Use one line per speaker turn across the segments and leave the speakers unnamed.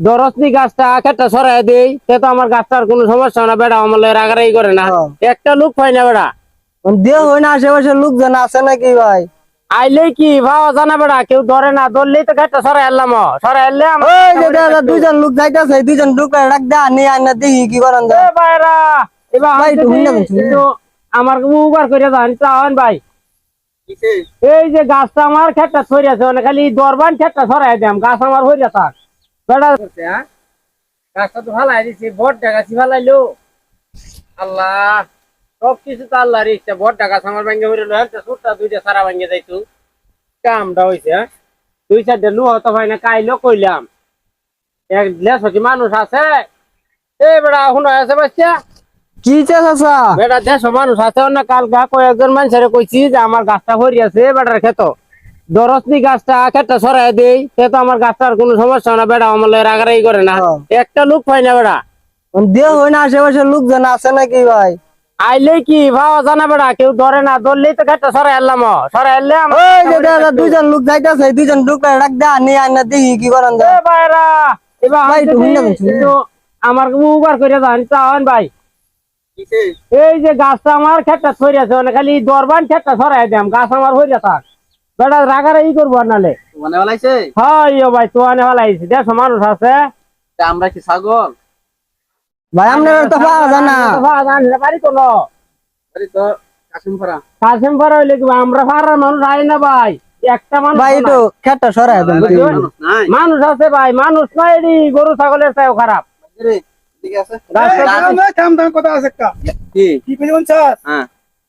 দরসনি গাছটা খেটটা সরাই দেই সে তো আমার গাছটার কোনো সমস্যা না বেড়া আমার রাগারাগি করে না।
হ্যাঁ।
একটা লোক পাই না বেড়া।
দেহ হয় না আশেপাশে লোকজন আছে নাকি ভাই?
আইলেই কি ভাও জানা বেড়া কেউ ধরে না ধরলেই তো খেটটা সরাই এলাম সরাই এলে আমার
ওই দুইজন লোক যাইতাছে দুইজন লোক ডাক দে আনি আনা দেখি কি করেন
ভাইরা এবার
ভাই, একটু
একটু আমার উপকার করে দেন চাওয়ান ভাই। এই যে গাছটা আমার খেটটা ছড়ি আছে মানে খালি দরবান খেটটা ছড়াই দাম গাছ আমার হইয়া থাক। গাছটা তো ফালাই দিছি বড়টা গাছি ফালাইলো। আল্লাহ সব কিছু তো আল্লাহর ইচ্ছা। আমার ভাঙ্গে হইল একটা ছোটটা দুইটা সারা ভাঙ্গে যাইতো। কামটা হইছে হ্যাঁ? দুই চারটে লুহ তো ভাই না কাইলো কইলাম। এক লেসটি মানুষ আছে। এই বেড়া শুনো আছে বাচ্চা?
কি চাচা
বেটা দেশ মানুষ আছে। না কাল গা কয়েকজন মানুষের কইছি যে আমার গাছটা হরি আছে বেটার ক্ষেত। দরসনি গাছটা ক্ষেতটা সরাই দেই সে তো আমার গাছটার কোনো সমস্যা না বেটা আমার রাগারাগি করে না।
হ্যাঁ।
একটা লোক পাই না বেটা
দেহ হয় না আশেপাশে লোকজন আছে নাকি ভাই?
আইলেই কি ভাও জানা বেটা কেউ ধরে না ধরলেই তো ক্ষেতটা সরাই এলাম সরাই
ওই দুইজন লোক যাইতাছে দুইজন লোক ডাক দে আনি আনা দেখি কি করেন
আমার উপকার করে দেন চাওয়ান ভাই। এই যে গাছটা আমার ক্ষেতটা ছড়ি আছে মানে খালি দরবান ক্ষেতটা সরাই দাম গাছ আমার হইয়া থাক। বেটা রাগারাগি করব নালে।
মানে
হয় ইয়ো ভাই তো আনে মানুষ আছে।
আমরা কি ছাগল?
ভাই আপনার তো পাওয়া যায় না।
বাড়ি কোনো?
আরে তো কাশিম পাড়া
হইলে কি আমরা পাড়ার মানুষ আই না ভাই। একটা মানুষ
ভাই দেন
মানুষ
আছে ভাই মানুষ নাই গরু ছাগলের চাইও খারাপ।
ঠিক আছে
রাস্তা-
রাস্তা-
থাম থাম কথা আছে একটা।
কি?
কি কইতে বলছাস
হ্যাঁ।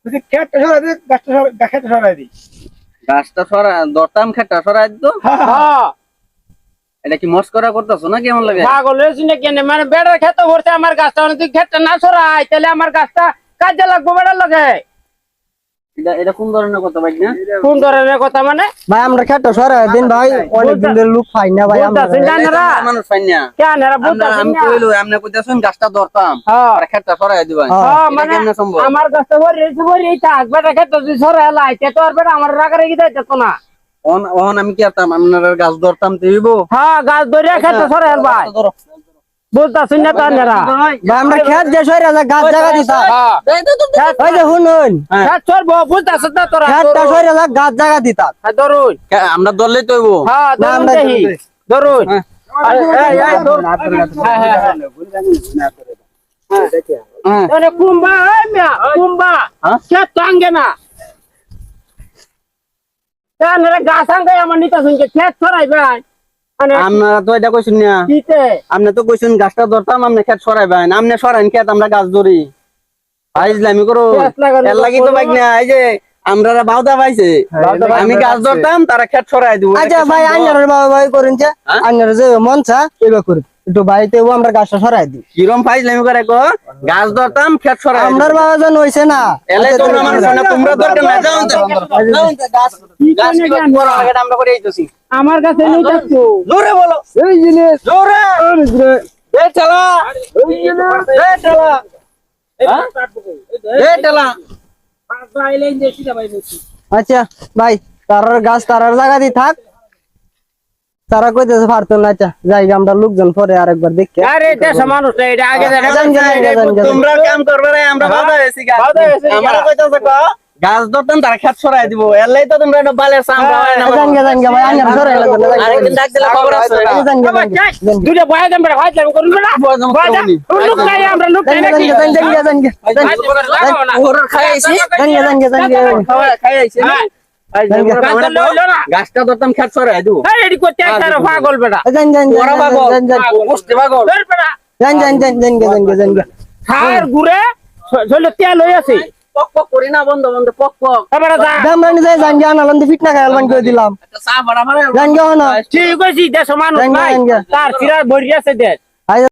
তুই খেটটা সরাই দে গাছটা সরাই গাছটা সরাই দি
গাছটা সরা দরতাম খেটা সরাই দিত।
হ্যাঁ,
এটা কি মস্করা করতেছো না কেমন লাগে?
পাগল হয়েছি না কেন মানে বেড়ার খেতে ভরছে আমার গাছটা তুই খেতটা না সরাই তাহলে আমার গাছটা কাজে লাগবো বেড়ার লাগে।
এটা এটা কোন ধরনের কথা ভাই না?
কোন ধরনের কথা মানে?
ভাই আমরা খেটটা সরাই দিন ভাই অনেক দিন ধরে লোক পাই না ভাই আমরা
বুঝতাছেন না? এনারা?
মানুষ পাই না।
কেন এরা
আমরা- আমি? কইলো কইতাছেন গাছটা ধরতাম। আর দিবা
হ্যাঁ।
মানে
সম্ভব?
আমার ভরি বেটা খেতে যদি সরে এলাই তো আর বেটা আমার না।
আমি কি আরতাম আপনার গাছ ধরতাম তুইব
হ্যাঁ গাছ ধরিয়া খেতে সরে ভাই।
ধরো
বুঝতাছেন না তো আপনারা
আমরা খেত যে সরাই যা গাছ জায়গা দিতা।
হ্যাঁ
ওই যে শুনুন।
খেত সরবো বুঝতাছেন না তোরা?
খেটটা সরাই যা গাছ জায়গা দিতা।
হ্যাঁ, ধরুন।
আমরা তৈব
হ্যাঁ ধরুন
আমরা
ধরুন। এই, ধরুন। হ্যাঁ, হ্যাঁ, হ্যাঁ।
হ্যাঁ।
মানে কুম্বা কুম্বা।
হ্যাঁ?
খেত তো না। গাছ আঙ্গে আমার নিতে শুনছে। খেত সরাই ভাই
আপনারা তো এটা কইছেন না। আপনি তো কইছেন গাছটা ধরতাম আপনি খেত সরাইবেন আপনি সরাইন খেত আমরা গাছ ধরি। আইজলামি করো। এর লাগি তো বাইক না। এই যে আমরা বাউদা পাইছে। আমি গাছ ধরতাম তারা খেত সরাই দিব।
আচ্ছা ভাই আইনার বাবা ভাই করেন যে
হ্যাঁ?
আইনার যে মন চা এবার করুন। একটু বাড়িতে আমরা গাছটা সরাই দিই।
কিরম ফাইজলামি করে কো গাছ ধরতাম খেত সরাই
আমরার বাবা যেন হইছে না।
এলাই তোমরা মানুষ না তোমরা দরকার না যাও গাছ গাছ বড় আমরা করে আইতাছি
আমার কাছে নেই থাকতো।
জোরে বলো।
এই জিনিস।
জোরে। এ চালা। এ চালা। এ চালা।
আচ্ছা ভাই তারার গাছ তারার জায়গা দিয়ে থাক। তারা কইতেছে পারতো না আচ্ছা যাই আমরা লোকজন পরে আরেকবার দেখি।
আরে দেশ মানুষ না এটা আগে দেখা
জান, জান, জান, জান, জান।
তোমরা কাম করবে না আমরা বাধা গাছ।
বাধা হয়েছি গা।
আমরা কইতাছে কো গাছ ধরতাম তারা খেত সরাই দিব। এলাই তো তোমরা এটা বালে সামরা হয় না
জান গে, জান গে, ভাই আইনার সরাই লাগবে
আরেকদিন ডাক দিলে খবর আছে।
জান গে।
দুটা বয়া দেন ভাই যাবে করুন না। লোক নাই আমরা লোক
জান
নাই
গে, জান গে, জান গে, জান গে,
ওর খাই আইছি।
জান গে, জান গে, জান গে, জান
গাছটা
ধরতাম খেত সরাই দিব
এই করতে পাগল বেটা।
জান, জান, জান,
ওরা
জান,
পাগল।
জান, জান।
গোষ্ঠী পাগল।
ধর বেটা।
জান, জান, জান, জান গে, জান গে, জান গে।
খার ঘুরে চলে তেল হয়ে আছে।
পক পক করি না বন্ধ বন্ধ পক পক।
এবারে যা।
দামরানি যাই জান গে, আনালন্দি ফিট না করে দিলাম।
চা ভাড়া মারে
জান গে, হনো।
ঠিক আছে দেশ মানুষ নাই তার সিরার ভরি আছে দেশ